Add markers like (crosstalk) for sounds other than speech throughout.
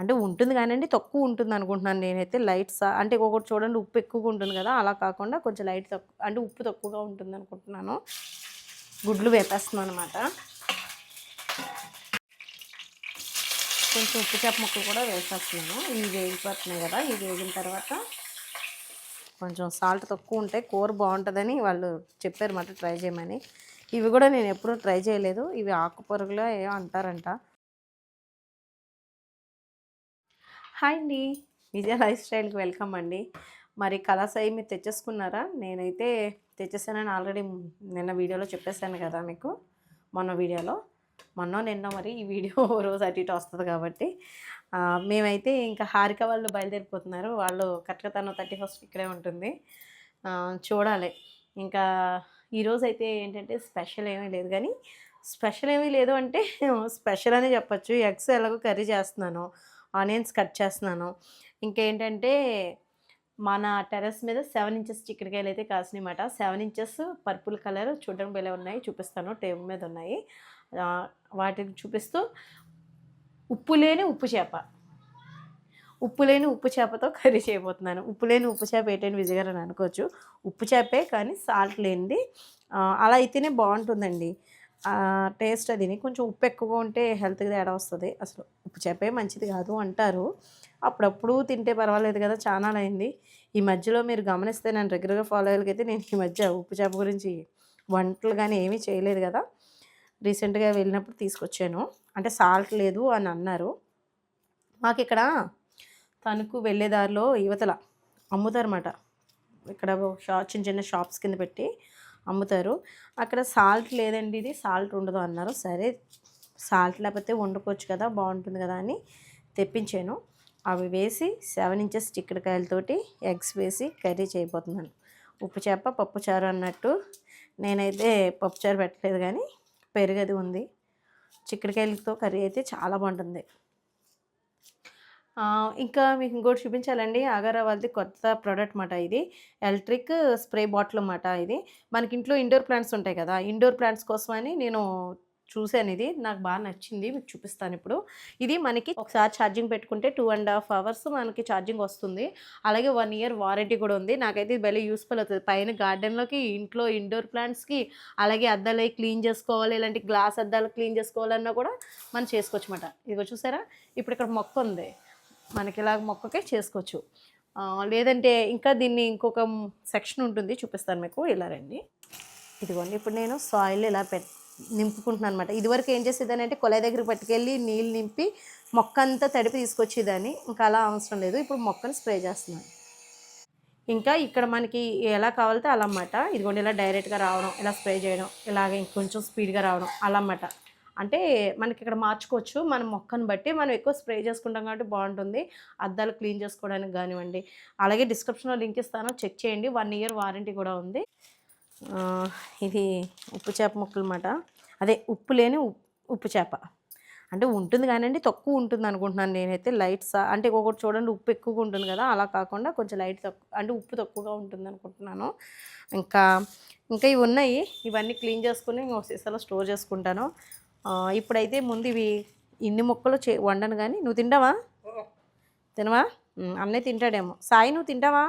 అంటే ఉంటుంది కానండి తక్కువ ఉంటుంది అనుకుంటున్నాను నేనైతే. లైట్ సా అంటే ఒకటి చూడండి ఉప్పు ఎక్కువగా ఉంటుంది కదా అలా కాకుండా కొంచెం లైట్ తక్కువ అంటే ఉప్పు తక్కువగా ఉంటుంది అనుకుంటున్నాను. గుడ్లు వేపేస్తున్నాను అనమాట కొంచెం ఉప్పు చేప ముక్కలు కూడా వేసేస్తున్నాను. ఇవి వేగిపోతున్నాయి కదా ఇవి వేగిన తర్వాత కొంచెం సాల్ట్ తక్కువ ఉంటే కూర బాగుంటుందని వాళ్ళు చెప్పారు మాట ట్రై చేయమని. ఇవి కూడా నేను ఎప్పుడూ ట్రై చేయలేదు. ఇవి ఆకుపొరుగులో ఏమో అంటారంట. హాయ్ అండి. విజయ లైఫ్ స్టైల్కి వెల్కమ్ అండి. మరి కలర్స్ మీరు తెచ్చేసుకున్నారా? నేనైతే తెచ్చేసానని ఆల్రెడీ నిన్న వీడియోలో చెప్పేశాను కదా మీకు మొన్న వీడియోలో. మొన్న నిన్న మరి ఈ వీడియో రోజు అటు ఇటు వస్తుంది కాబట్టి. మేమైతే ఇంకా హారిక వాళ్ళు బయలుదేరిపోతున్నారు. వాళ్ళు కరెక్ట్గా తను థర్టీ ఫస్ట్ ఇక్కడే ఉంటుంది. చూడాలి. ఇంకా ఈరోజు అయితే ఏంటంటే స్పెషల్ ఏమీ లేదు కానీ స్పెషల్ ఏమీ లేదు అంటే స్పెషల్ అనే చెప్పొచ్చు. ఎగ్స్ ఎలాగో కర్రీ చేస్తున్నాను. ఆనియన్స్ కట్ చేస్తున్నాను. ఇంకేంటంటే మన టెర్రస్ మీద సెవెన్ ఇంచెస్ చిక్కడికాయలు అయితే కాసినమాట సెవెన్ ఇంచెస్ పర్పుల్ కలర్ చూడడం భలే ఉన్నాయి. చూపిస్తాను. టేబుల్ మీద ఉన్నాయి. వాటిని చూపిస్తూ ఉప్పు లేని ఉప్పు చేప. ఉప్పు లేని ఉప్పు చేపతో కర్రీ చేయబోతున్నాను. ఉప్పు లేని ఉప్పు చేప ఏంటని విజయగారు అని అనుకోవచ్చు. ఉప్పు చేపే కానీ సాల్ట్ లేనిది. అలా అయితేనే బాగుంటుందండి. టేస్ట్ అది కొంచెం ఉప్పు ఎక్కువగా ఉంటే హెల్త్కి తేడా వస్తుంది. అసలు ఉప్పు చేపే మంచిది కాదు అంటారు. అప్పుడప్పుడు తింటే పర్వాలేదు కదా చాలా అయింది ఈ మధ్యలో మీరు గమనిస్తే నేను రెగ్యులర్గా ఫాలో అయ్యేకైతే నేను ఈ మధ్య ఉప్పు చేప గురించి వంటలు కానీ ఏమీ చేయలేదు కదా. రీసెంట్గా వెళ్ళినప్పుడు తీసుకొచ్చాను. అంటే సాల్ట్ లేదు అని అన్నారు. మాకు ఇక్కడ తణుకు వెళ్ళే దారిలో యువతల అమ్ముతారన్నమాట. ఇక్కడ షా చిన్న చిన్న షాప్స్ కింద పెట్టి అమ్ముతారు. అక్కడ సాల్ట్ లేదండి ఇది. సాల్ట్ ఉండదు అన్నారు. సరే సాల్ట్ లేకపోతే వండుకోవచ్చు కదా బాగుంటుంది కదా అని తెప్పించాను. అవి వేసి సెవెన్ ఇంచెస్ చిక్కడికాయలతోటి ఎగ్స్ వేసి కర్రీ చేయబోతున్నాను. ఉప్పు చేప పప్పుచారు అన్నట్టు. నేనైతే పప్పుచారు పెట్టలేదు కానీ పెరుగది ఉంది. చిక్కడికాయలతో కర్రీ అయితే చాలా బాగుంటుంది. ఇంకా మీకు ఇంకోటి చూపించాలండి. ఆగారా వాళ్ళది కొత్త ప్రోడక్ట్ మాట ఇది. ఎలక్ట్రిక్ స్ప్రే బాటిల్ అన్నమాట ఇది. మనకి ఇంట్లో ఇండోర్ ప్లాంట్స్ ఉంటాయి కదా ఇండోర్ ప్లాంట్స్ కోసమని నేను చూశాను ఇది. నాకు బాగా నచ్చింది. మీకు చూపిస్తాను ఇప్పుడు. ఇది మనకి ఒకసారి ఛార్జింగ్ పెట్టుకుంటే టూ అండ్ హాఫ్ అవర్స్ మనకి ఛార్జింగ్ వస్తుంది. అలాగే వన్ ఇయర్ వారంటీ కూడా ఉంది. నాకైతే ఇది భలే యూస్ఫుల్ అవుతుంది. పైన గార్డెన్లోకి ఇంట్లో ఇండోర్ ప్లాంట్స్కి అలాగే అద్దాలు క్లీన్ చేసుకోవాలి ఇలాంటి గ్లాస్ అద్దాలు క్లీన్ చేసుకోవాలన్నా కూడా మనం చేసుకోవచ్చు అనమాట ఇదిగో చూసారా? ఇప్పుడు ఇక్కడ మొక్క ఉంది. మనకి ఇలాగ మొక్కకే చేసుకోవచ్చు. లేదంటే ఇంకా దీన్ని ఇంకొక సెక్షన్ ఉంటుంది చూపిస్తాను మీకు. ఇలా రండి. ఇదిగోండి ఇప్పుడు నేను సాయిల్ ఇలా పె నింపుకుంటున్నాను అనమాట ఇదివరకు ఏం చేసేదాన్ని అంటే కొలాయి దగ్గర పట్టుకెళ్ళి నీళ్ళు నింపి మొక్క అంతా తడిపి తీసుకొచ్చేదాన్ని. ఇంకా అలా అవసరం లేదు. ఇప్పుడు మొక్కను స్ప్రే చేస్తున్నాను. ఇంకా ఇక్కడ మనకి ఎలా కావాలితే అలా అన్నమాట. ఇదిగోండి ఇలా డైరెక్ట్గా రావడం ఇలా స్ప్రే చేయడం ఇలాగ ఇంకొంచెం స్పీడ్గా రావడం అలా అన్నమాట. అంటే మనకి ఇక్కడ మార్చుకోవచ్చు. మన మొక్కను బట్టి మనం ఎక్కువ స్ప్రే చేసుకుంటాం కాబట్టి బాగుంటుంది. అద్దాలు క్లీన్ చేసుకోవడానికి కానివ్వండి. అలాగే డిస్క్రిప్షన్లో లింక్ ఇస్తాను. చెక్ చేయండి. వన్ ఇయర్ వారంటీ కూడా ఉంది. ఇది ఉప్పు చేప మొక్కలు అన్నమాట అదే ఉప్పు లేని ఉప్- ఉప్పు చేప. అంటే ఉంటుంది కానివ్వండి తక్కువ ఉంటుంది అనుకుంటున్నాను నేనైతే. లైట్స్ అంటే ఒకటి చూడండి ఉప్పు ఎక్కువగా ఉంటుంది కదా. అలా కాకుండా కొంచెం లైట్ తక్కువ అంటే ఉప్పు తక్కువగా ఉంటుంది అనుకుంటున్నాను. ఇంకా ఇంకా ఇవి ఉన్నాయి. ఇవన్నీ క్లీన్ చేసుకుని ఇంకో సీసాలో స్టోర్ చేసుకుంటాను. ఇప్పుడైతే ముందు ఇవి ఇన్ని ముక్కలు చే వండను కానీ నువ్వు తింటావా? తినవా? అన్నయ్య తింటాడేమో. సాయి నువ్వు తింటావా?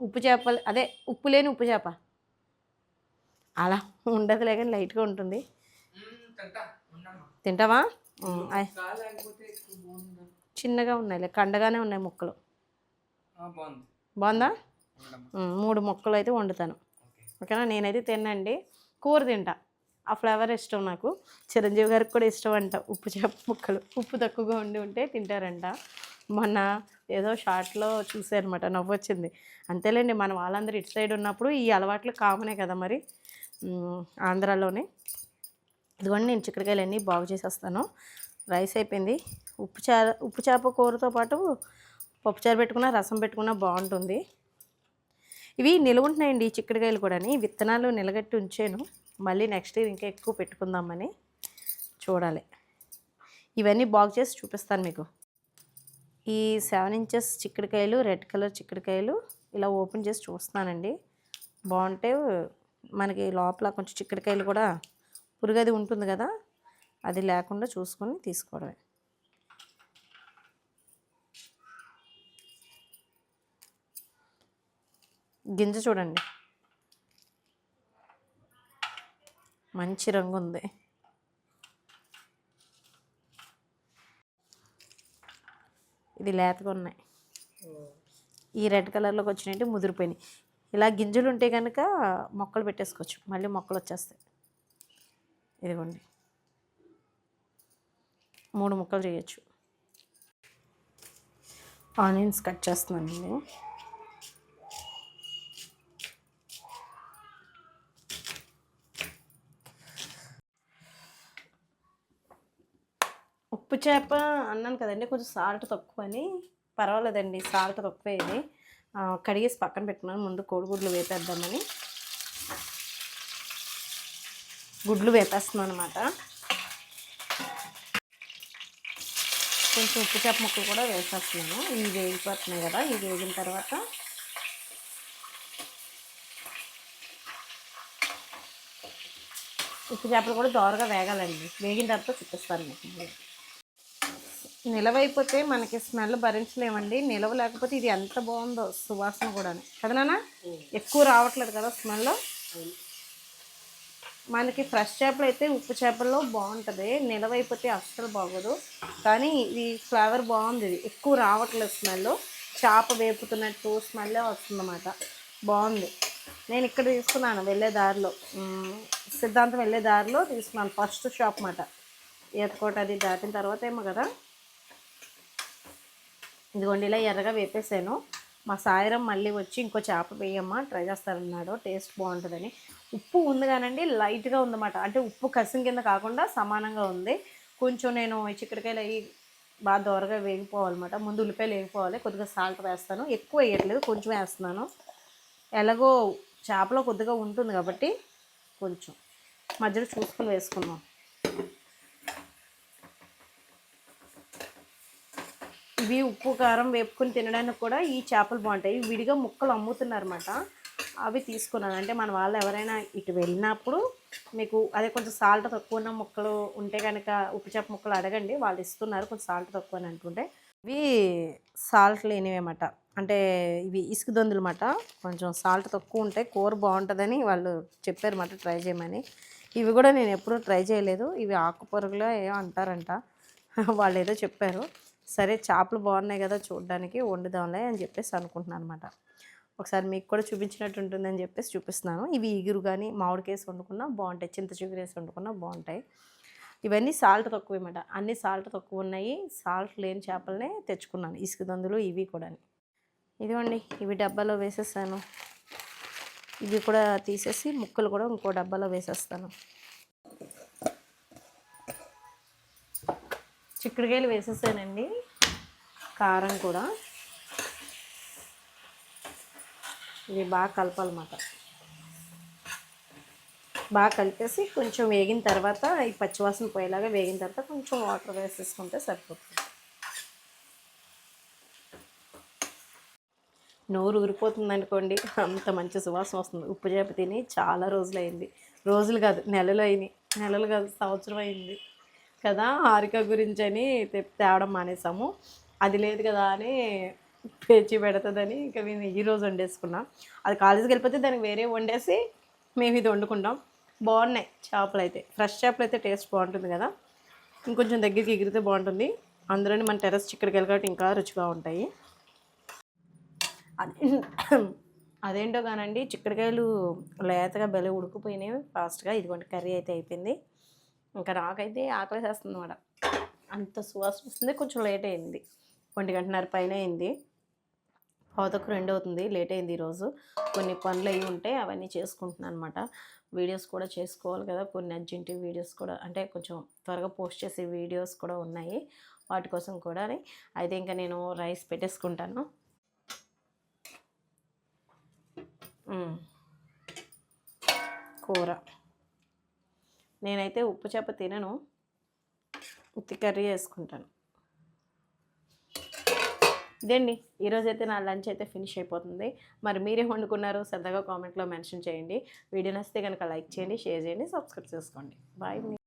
ఉప్పు చేపలు అదే ఉప్పు లేని ఉప్పు చేప. అలా ఉండదులే కానీ లైట్గా ఉంటుంది. తింటావా. చిన్నగా ఉన్నాయిలే కండగానే ఉన్నాయి ముక్కలు. బాగుంది. మూడు ముక్కలు అయితే వండుతాను ఓకేనా? నేనైతే తినండి కూర తింటా. ఆ ఫ్లేవర్ ఇష్టం నాకు. చిరంజీవి గారికి కూడా ఇష్టం అంట. ఉప్పు చేప ముక్కలు. ఉప్పు తక్కువగా ఉండి ఉంటే తింటారంట. మొన్న ఏదో షార్ట్లో చూసారనమాట నవ్వు వచ్చింది అంతేలేండి మన వాళ్ళందరూ ఇటు సైడ్ ఉన్నప్పుడు ఈ అలవాట్లు కామనే కదా మరి. ఆంధ్రాలోనే. ఇదిగోండి నేను చిక్కడికాయలు అన్నీ బాగు చేసేస్తాను. రైస్ అయిపోయింది. ఉప్పు చారు ఉప్పు చేప కూరతో పాటు పప్పుచారు పెట్టుకున్నా రసం పెట్టుకున్నా బాగుంటుంది. ఇవి నిలువ ఉంటున్నాయండి చిక్కుడుకాయలు కూడా విత్తనాలు నిలగట్టి ఉంచాను. మళ్ళీ నెక్స్ట్ ఇయర్ ఇంకా ఎక్కువ పెట్టుకుందామని చూడాలి. ఇవన్నీ బాగు చేసి చూపిస్తాను మీకు. ఈ సెవెన్ ఇంచెస్ చిక్కుడుకాయలు రెడ్ కలర్ చిక్కుడుకాయలు ఇలా ఓపెన్ చేసి చూస్తున్నానండి. బాగుంటే మనకి లోపల కొంచెం చిక్కడికాయలు కూడా పురుగది ఉంటుంది కదా అది లేకుండా చూసుకొని తీసుకోవడమే. గింజ చూడండి. మంచి రంగు ఉంది ఇది లేతగా ఉన్నాయి. ఈ రెడ్ కలర్లోకి వచ్చినట్టు ముదిరిపోయినాయి. ఇలా గింజలు ఉంటే కనుక మొక్కలు పెట్టేసుకోవచ్చు. మళ్ళీ మొక్కలు వచ్చేస్తాయి. ఇదిగోండి. మూడు ముక్కలు చేయొచ్చు. ఆనియన్స్ కట్ చేస్తున్నాను ఉప్పు చేప అన్నాను కదండి కొంచెం సాల్ట్ తక్కువ అని పర్వాలేదండి సాల్ట్ తక్కువ ఇది కడిగేసి పక్కన పెట్టుకున్నాను ముందు కోడిగుడ్లు వేపేద్దామని. గుడ్లు వేపేస్తున్నాను అనమాట కొంచెం ఉప్పు చేప ముక్కలు కూడా వేసేస్తున్నాను. ఇవి వేగిపోతున్నాయి కదా ఇవి వేగిన తర్వాత ఉప్పు చేపలు కూడా దోరగా వేగాలండి. వేగిన తర్వాత చూపిస్తాను మీకు నిలవైపోతే మనకి స్మెల్ భరించలేమండి. నిలవ లేకపోతే ఇది ఎంత బాగుందో సువాసన కూడా కదనా ఎక్కువ రావట్లేదు కదా స్మెల్. మనకి ఫ్రెష్ చేపలు అయితే ఉప్పు చేపల్లో బాగుంటుంది. నిలవైపోతే అస్సలు బాగోదు. కానీ ఇది ఫ్లేవర్ బాగుంది ఇది. ఎక్కువ రావట్లేదు స్మెల్. చేప వేపుతున్నట్టు స్మెల్లే వస్తుందన్నమాట. బాగుంది. నేను ఇక్కడ తీసుకున్నాను వెళ్ళే దారిలో. సిద్ధాంతం వెళ్ళే దారిలో తీసుకున్నాను ఫస్ట్ షాప్ మాట ఈతకోట అది దాటిన తర్వాత ఏమో కదా? ఇదిగోండి ఇలా ఎర్రగా వేపేసాను. మా సాయిరం మళ్ళీ వచ్చి ఇంకో చేప వేయమ్మా ట్రై చేస్తారన్నాడు. టేస్ట్ బాగుంటుందని. ఉప్పు ఉంది కానండి లైట్గా ఉందన్నమాట. అంటే ఉప్పు కసిం కింద కాకుండా సమానంగా ఉంది. కొంచెం నేను చిక్కడికాయలు అవి బాగా దోరగా వేగిపోవాలన్నమాట. ముందు ఉల్లిపాయలు వేగిపోవాలి కొద్దిగా సాల్ట్ వేస్తాను. ఎక్కువ వేయట్లేదు కొంచెం వేస్తున్నాను. ఎలాగో చేపలో కొద్దిగా ఉంటుంది కాబట్టి కొంచెం. మధ్యలో చూసుకుని వేసుకున్నాం ఇవి ఉప్పు కారం వేపుకొని తినడానికి కూడా ఈ చేపలు బాగుంటాయి. విడిగా ముక్కలు అమ్ముతున్నారన్నమాట. అవి తీసుకున్నాను. అంటే మన వాళ్ళు ఎవరైనా ఇటు వెళ్ళినప్పుడు మీకు అదే కొంచెం సాల్ట్ తక్కువ ఉన్న ముక్కలు ఉంటే కనుక ఉప్పు చేప ముక్కలు అడగండి. వాళ్ళు ఇస్తున్నారు. కొంచెం సాల్ట్ తక్కువ అని అంటుంటే. ఇవి సాల్ట్ లేనివి అన్నమాట. అంటే ఇవి ఇసుక దొందులు అన్నమాట. కొంచెం సాల్ట్ తక్కువ ఉంటాయి కూర బాగుంటుందని వాళ్ళు చెప్పారన్నమాట. ట్రై చేయమని. ఇవి కూడా నేను ఎప్పుడూ ట్రై చేయలేదు. ఇవి ఆకుపొరుగులో ఏమో అంటారంట. (laughs) వాళ్ళు ఏదో చెప్పారు. సరే చేపలు బాగున్నాయి కదా చూడడానికి వండుదాంలే అని చెప్పేసి అనుకుంటున్నాను అనమాట ఒకసారి మీకు కూడా చూపించినట్టు ఉంటుందని చెప్పేసి చూపిస్తున్నాను. ఇవి ఇగురు కానీ మామిడికేసి వండుకున్నా బాగుంటాయి. చింత చిగురేసి వండుకున్నా బాగుంటాయి. ఇవన్నీ సాల్ట్ తక్కువ అనమాట అన్ని సాల్ట్ తక్కువ ఉన్నాయి. సాల్ట్ లేని చేపలనే తెచ్చుకున్నాను. ఇసుక దందులు ఇవి కూడా ఇదిగోండి ఇవి డబ్బాలో వేసేసాను ఇవి కూడా తీసేసి ముక్కలు కూడా ఇంకో డబ్బాలో వేసేస్తాను. చిక్కుడుకాయలు వేసేసానండి. కారం కూడా. ఇది బాగా కలపాలన్నమాట. బాగా కలిపేసి కొంచెం వేగిన తర్వాత ఈ పచ్చివాసన పోయేలాగా వేగిన తర్వాత కొంచెం వాటర్ వేసేసుకుంటే సరిపోతుంది. నోరు ఊరిపోతుంది అనుకోండి అంత మంచి సువాసన వస్తుంది. ఉప్పు చేప తిని చాలా రోజులు అయింది రోజులు కాదు నెలలు అయినాయి. నెలలు కాదు సంవత్సరం అయింది. కదా హారిక గురించి అని తేవడం మానేసాము. అది లేదు కదా అని పేచి పెడుతుందని ఇంకా మేము ఈ రోజు వండేసుకున్నాం. అది కాలేజీకి వెళ్ళిపోతే దానికి వేరే వండేసి మేము ఇది వండుకుంటాం. బాగున్నాయి చేపలు అయితే. ఫ్రెష్ చేపలు అయితే టేస్ట్ బాగుంటుంది కదా. ఇంకొంచెం దగ్గరికి ఎగిరితే బాగుంటుంది. అందులోని మన టెర్రస్ చిక్కడికి కాబట్టి ఇంకా రుచిగా ఉంటాయి. అదే (clears throat) అదేంటో కానండి చిక్కడికాయలు లేతగా బెల ఉడికిపోయినాయి. ఫాస్ట్గా ఇదిగోండి కర్రీ అయితే అయిపోయింది. ఇంకా నాకైతే ఆకలి చేస్తుంది అంత సువాసన వస్తుంది కొంచెం లేట్ అయింది. ఒంటి గంటన్నర పైన అయింది. పావుతకు రెండు అవుతుంది లేట్ అయింది ఈరోజు. కొన్ని పనులు అవి ఉంటే అవన్నీ చేసుకుంటున్నాను అనమాట వీడియోస్ కూడా చేసుకోవాలి కదా కొన్ని అర్జెంట్ వీడియోస్ కూడా అంటే కొంచెం త్వరగా పోస్ట్ చేసే వీడియోస్ కూడా ఉన్నాయి. వాటి కోసం కూడా అయితే ఇంకా నేను రైస్ పెట్టేసుకుంటాను. కూర. నేనైతే ఉప్పు చేప తినను. ఉత్తి కర్రీ వేసుకుంటాను ఇదండి ఈరోజైతే అయితే నా లంచ్ అయితే ఫినిష్ అయిపోతుంది. మరి మీరేం వండుకున్నారు సరదాగా కామెంట్లో మెన్షన్ చేయండి. వీడియో నచ్చితే కనుక లైక్ చేయండి షేర్ చేయండి సబ్స్క్రైబ్ చేసుకోండి. బాయ్